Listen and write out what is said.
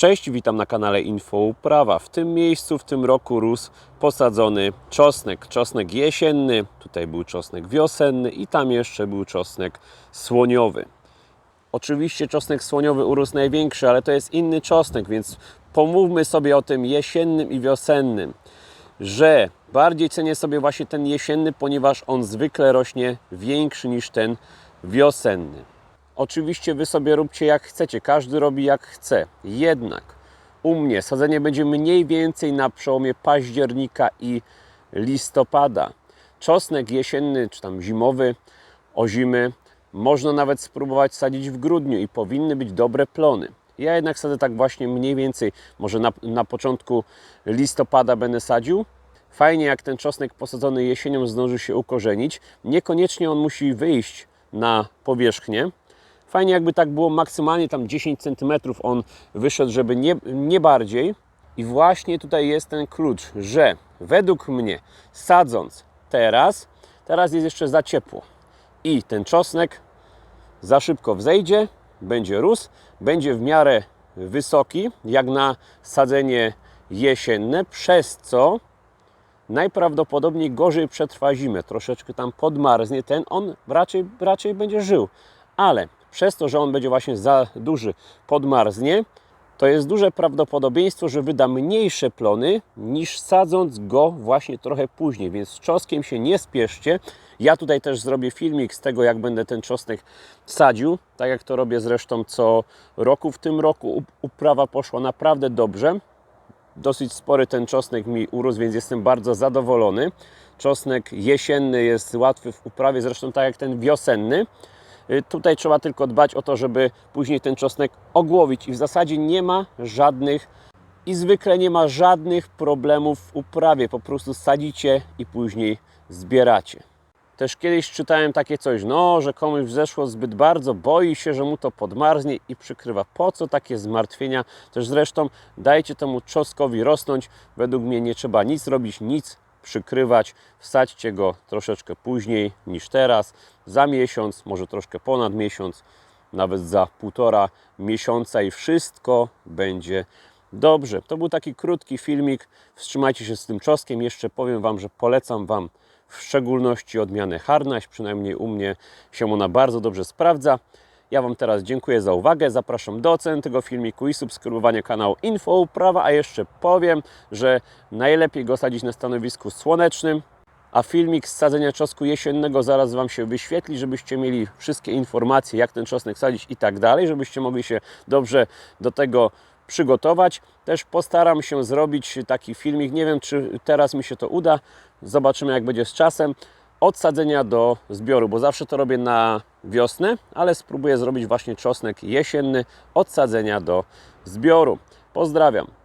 Cześć, witam na kanale Info Uprawa. W tym miejscu w tym roku rósł posadzony czosnek. Czosnek jesienny, tutaj był czosnek wiosenny i tam jeszcze był czosnek słoniowy. Oczywiście czosnek słoniowy urósł największy, ale to jest inny czosnek, więc pomówmy sobie o tym jesiennym i wiosennym. Że bardziej cenię sobie właśnie ten jesienny, ponieważ on zwykle rośnie większy niż ten wiosenny. Oczywiście Wy sobie róbcie jak chcecie, każdy robi jak chce. Jednak u mnie sadzenie będzie mniej więcej na przełomie października i listopada. Czosnek jesienny czy tam zimowy, ozimy można nawet spróbować sadzić w grudniu i powinny być dobre plony. Ja jednak sadzę tak właśnie mniej więcej, może na, na początku listopada będę sadził. Fajnie jak ten czosnek posadzony jesienią zdąży się ukorzenić. Niekoniecznie on musi wyjść na powierzchnię. Fajnie jakby tak było maksymalnie tam 10 cm on wyszedł, żeby nie, nie bardziej. I właśnie tutaj jest ten klucz, że według mnie sadząc teraz, teraz jest jeszcze za ciepło. I ten czosnek za szybko wzejdzie, będzie rósł, będzie w miarę wysoki, jak na sadzenie jesienne, przez co najprawdopodobniej gorzej przetrwa zimę, troszeczkę tam podmarznie ten, on raczej, raczej będzie żył, ale przez to, że on będzie właśnie za duży, podmarznie, to jest duże prawdopodobieństwo, że wyda mniejsze plony niż sadząc go właśnie trochę później, więc z czosnkiem się nie spieszcie. Ja tutaj też zrobię filmik z tego, jak będę ten czosnek sadził, tak jak to robię zresztą co roku. W tym roku uprawa poszła naprawdę dobrze. Dosyć spory ten czosnek mi urósł, więc jestem bardzo zadowolony. Czosnek jesienny jest łatwy w uprawie, zresztą tak jak ten wiosenny. Y, Tutaj trzeba tylko dbać o to, żeby później ten czosnek ogłowić i w zasadzie nie ma żadnych i zwykle nie ma żadnych problemów w uprawie. Po prostu sadzicie i później zbieracie. Też kiedyś czytałem takie coś, no, że komuś wzeszło zbyt bardzo, boi się, że mu to podmarznie i przykrywa. Po co takie zmartwienia? Też zresztą dajcie temu czosnkowi rosnąć. Według mnie nie trzeba nic robić, nic przykrywać. Wsadźcie go troszeczkę później niż teraz, za miesiąc, może troszkę ponad miesiąc, nawet za półtora miesiąca i wszystko będzie dobrze. To był taki krótki filmik. Wstrzymajcie się z tym czosnkiem. Jeszcze powiem Wam, że polecam Wam w szczególności odmianę Harnaś, przynajmniej u mnie się ona bardzo dobrze sprawdza. Ja Wam teraz dziękuję za uwagę, zapraszam do oceny tego filmiku i subskrybowania kanału Info Uprawa, a jeszcze powiem, że najlepiej go sadzić na stanowisku słonecznym, a filmik z sadzenia czosnku jesiennego zaraz Wam się wyświetli, żebyście mieli wszystkie informacje, jak ten czosnek sadzić i tak dalej, żebyście mogli się dobrze do tego przygotować. Też postaram się zrobić taki filmik, nie wiem czy teraz mi się to uda, zobaczymy jak będzie z czasem, od sadzenia do zbioru, bo zawsze to robię na wiosnę, ale spróbuję zrobić właśnie czosnek jesienny od sadzenia do zbioru. Pozdrawiam.